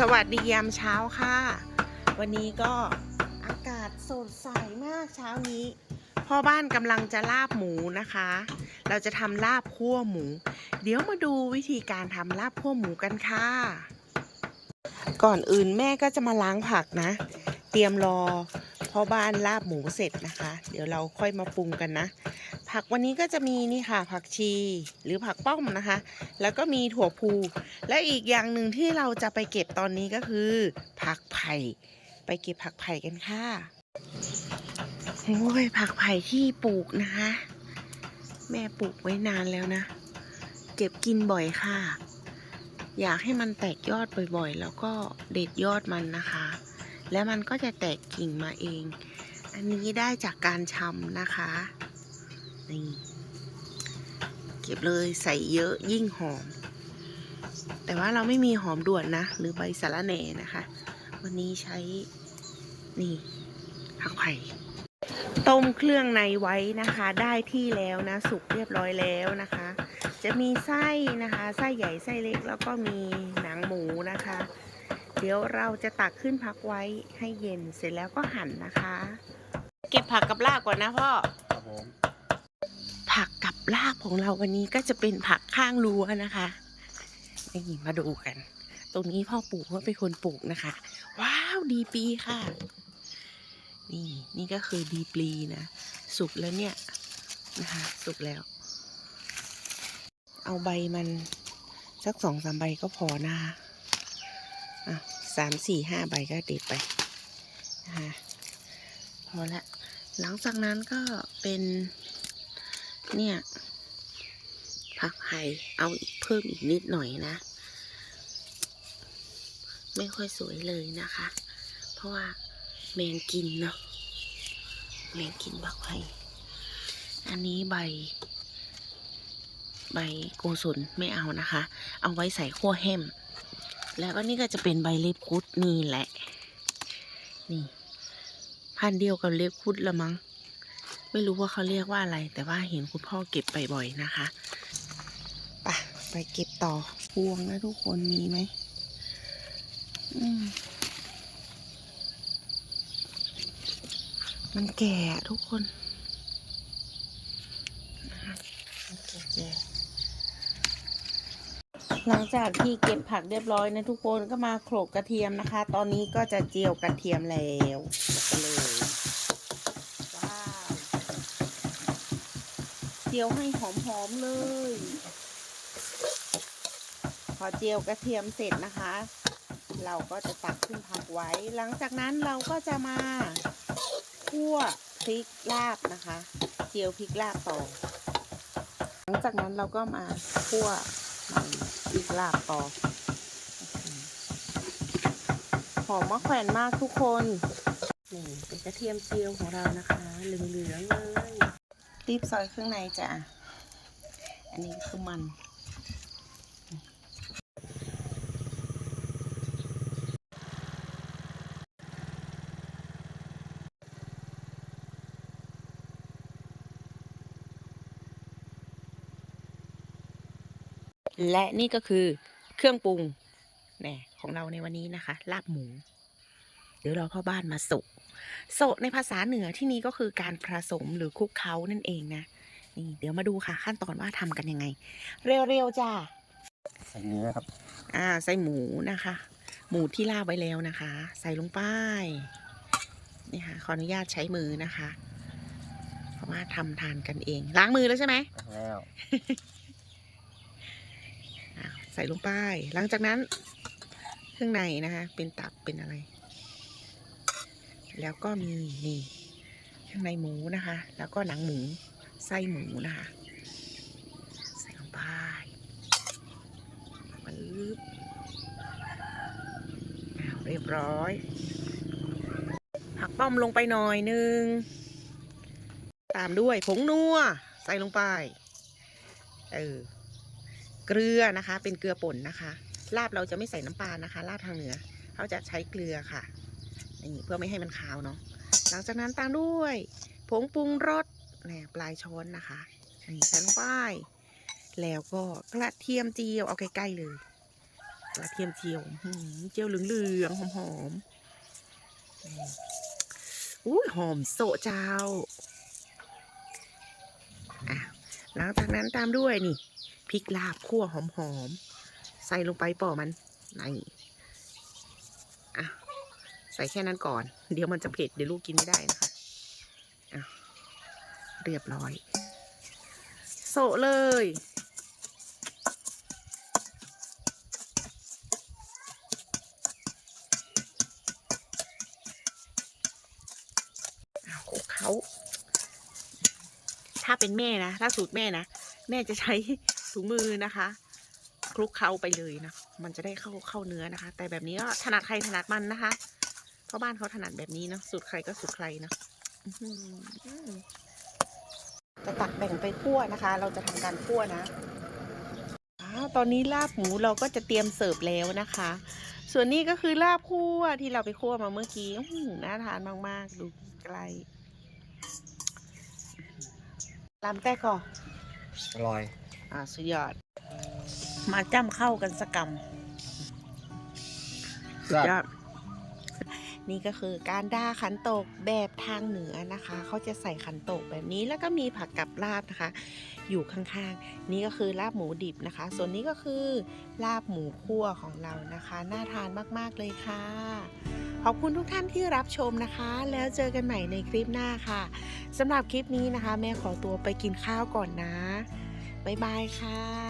สวัสดียามเช้าค่ะ วันนี้ก็อากาศสดใสมากเช้านี้พ่อบ้านกำลังจะลาบหมูนะคะ เราจะทำลาบคั่วหมู เดี๋ยวมาดูวิธีการทำลาบคั่วหมูกันค่ะ ก่อนอื่นแม่ก็จะมาล้างผักนะ เตรียมรอ พ่อบ้านลาบหมูเสร็จนะคะ เดี๋ยวเราค่อยมาปรุงกันนะ ผักวันนี้ก็จะมีนี่ค่ะ ผักชีหรือผักป้อมนะคะ แล้วก็มีถั่วพู และอีกอย่างหนึ่งที่เราจะไปเก็บตอนนี้ก็คือ ผักไผ่ ไปเก็บผักไผ่กันค่ะโอ้ยผักไผ่ที่ปลูกนะคะ แม่ปลูกไว้นานแล้วนะ เก็บกินบ่อยค่ะ อยากให้มันแตกยอดบ่อยๆ แล้วก็เด็ดยอดมันนะคะ แล้วมันก็จะแตกกิ่งมาเอง อันนี้ได้จากการชำนะคะ นี่ เก็บเลยใส่เยอะยิ่งหอม แต่ว่าเราไม่มีหอมด่วนนะ หรือใบสะระแหน่นะคะ วันนี้ใช้ นี่ผักไผ่ต้มเครื่องในไว้นะคะ ได้ที่แล้วนะ สุกเรียบร้อยแล้วนะคะ จะมีไส้นะคะ ไส้ใหญ่ไส้เล็กแล้วก็มีหนังหมูนะคะ เดี๋ยวเราจะตักขึ้นพักไว้ให้เย็นเสร็จแล้วก็หั่นนะคะ เก็บผักกับรากก่อนนะพ่อครับผมผักกับรากของเราวันนี้ก็จะเป็นผักข้างรั้วนะคะนี่มาดูกัน ตรงนี้พ่อปลูกว่าเป็นคนปลูกนะคะ ว้าวดีปลีค่ะ นี่นี่ก็คือดีปลีนะ สุกแล้วเนี่ยนะคะ สุกแล้ว เอาใบมันสักสองสามใบก็พอนะคะอะ สามสี่ห้าใบก็เด็ดไปนะคะพอละ หลังจากนั้นก็เป็น เนี่ย ผักไผ่เอาอีกเพิ่มอีกนิดหน่อยนะ ไม่ค่อยสวยเลยนะคะ เพราะว่าแมงกินเนาะแมงกินผักไผ่อันนี้ใบ ใบโกศลไม่เอานะคะ เอาไว้ใส่ขั้วแฮม แล้วก็นี่ก็จะเป็นใบเล็บคุดนี่แหละ นี่ พันเดียวกับเล็บคุดละมั้ง ไม่รู้ว่าเขาเรียกว่าอะไร แต่ว่าเห็นคุณพ่อเก็บไปบ่อยนะคะไปไปเก็บต่อพวงนะทุกคนมีไหมอืมมันแก่ทุกคนนะคะมันแก่ๆ หลังจากที่เก็บผักเรียบร้อยนะทุกคนก็มาโขลกกระเทียมนะคะ ตอนนี้ก็จะเจียวกระเทียมแล้วเลยว้าวเจียวให้หอมๆเลย พอเจียวกระเทียมเสร็จนะคะ เราก็จะตักขึ้นพักไว้ หลังจากนั้นเราก็จะมาคั่วพริกลาบนะคะ เจียวพริกลาบต่อ หลังจากนั้นเราก็มาคั่ว อีกลาบต่อหอหอมมะแขวนมากทุกคนนี่เป็นกระเทียมเจียวของเรานะคะเหลืองๆเลยรีบซอยเครื่องในจ้ะอันนี้คือมัน และนี่ก็คือเครื่องปรุงแหน่ของเราในวันนี้นะคะ ลาบหมู เดี๋ยวเราพ่อบ้านมาโสะโสะในภาษาเหนือที่นี้ก็คือการผสมหรือคลุกเคล้านั่นเองนะนี่เดี๋ยวมาดูค่ะ ขั้นตอนว่าทำกันยังไง เร็วๆจ้าใส่เนื้อครับ อ่าใส่หมูนะคะ หมูที่ลาบไว้แล้วนะคะ ใส่ลงไปนี่ค่ะขออนุญาตใช้มือนะคะ เพราะว่าทำทานกันเอง ล้างมือแล้วใช่ไหมแล้วอ่า ใส่ลงไป หลังจากนั้นเครื่องในนะคะ เป็นตับเป็นอะไร แล้วก็มีนี่เครื่องในหมูนะคะ แล้วก็หนังหมูไส้หมูนะคะ ใส่ลงไปปึ๊บอ้าวเรียบร้อย ผักป้อมลงไปหน่อยนึง ตามด้วยผงนัว ใส่ลงไป เออ เกลือนะคะ เป็นเกลือป่นนะคะ ลาบเราจะไม่ใส่น้ำปลานะคะ ลาบทางเหนือ เขาจะใช้เกลือค่ะนี่เพื่อไม่ให้มันคาวเนาะ หลังจากนั้นตามด้วย ผงปรุงรสเนี่ยปลายช้อนนะคะนี่ใส่ลงไปแล้วก็กระเทียมเจียวเอาใกล้ๆเลย กระเทียมเจียวหืมเจียวเหลืองๆหอมๆอุ้ยหอมโซเจ้าหลังจากนั้นตามด้วยนี่ พริกลาบคั่วหอมๆ ใส่ลงไปป่อมันนี่อะใส่แค่นั้นก่อน เดี๋ยวมันจะเผ็ดเดี๋ยวลูกกินไม่ได้นะคะอะเรียบร้อยโซเลยเอาคลุกเขาถ้าเป็นแม่นะ ถ้าสูตรแม่นะ แม่จะใช้ ถุงมือนะคะคลุกเคล้าไปเลยนะ มันจะได้เข้าเข้าเนื้อนะคะ แต่แบบนี้ก็ถนัดใครถนัดมันนะคะเพราะบ้านเขาถนัดแบบนี้เนาะสูตรใครก็สูตรใครเนาะจะตักแบ่งไปคั่วนะคะ เราจะทำการคั่วนะตอนนี้ลาบหมูเราก็จะเตรียมเสิร์ฟแล้วนะคะ ส่วนนี้ก็คือลาบคั่วที่เราไปคั่วมาเมื่อกี้น่าทานมากๆ ดูไกลลำแต่ก่ออร่อย อ่าสุดยอด มาจ้ำเข้ากันสกกรรมสุดยอดนี่ก็คือการด่าขันโตกแบบทางเหนือนะคะ เขาจะใส่ขันโตกแบบนี้แล้วก็มีผักกับลาบนะคะ อยู่ข้างๆ นี่ก็คือลาบหมูดิบนะคะ ส่วนนี้ก็คือลาบหมูคั่วของเรานะคะ น่าทานมากๆเลยค่ะ ขอบคุณทุกท่านที่รับชมนะคะ แล้วเจอกันใหม่ในคลิปหน้าค่ะสำหรับคลิปนี้นะคะ แม่ขอตัวไปกินข้าวก่อนนะ บ๊ายบายค่ะ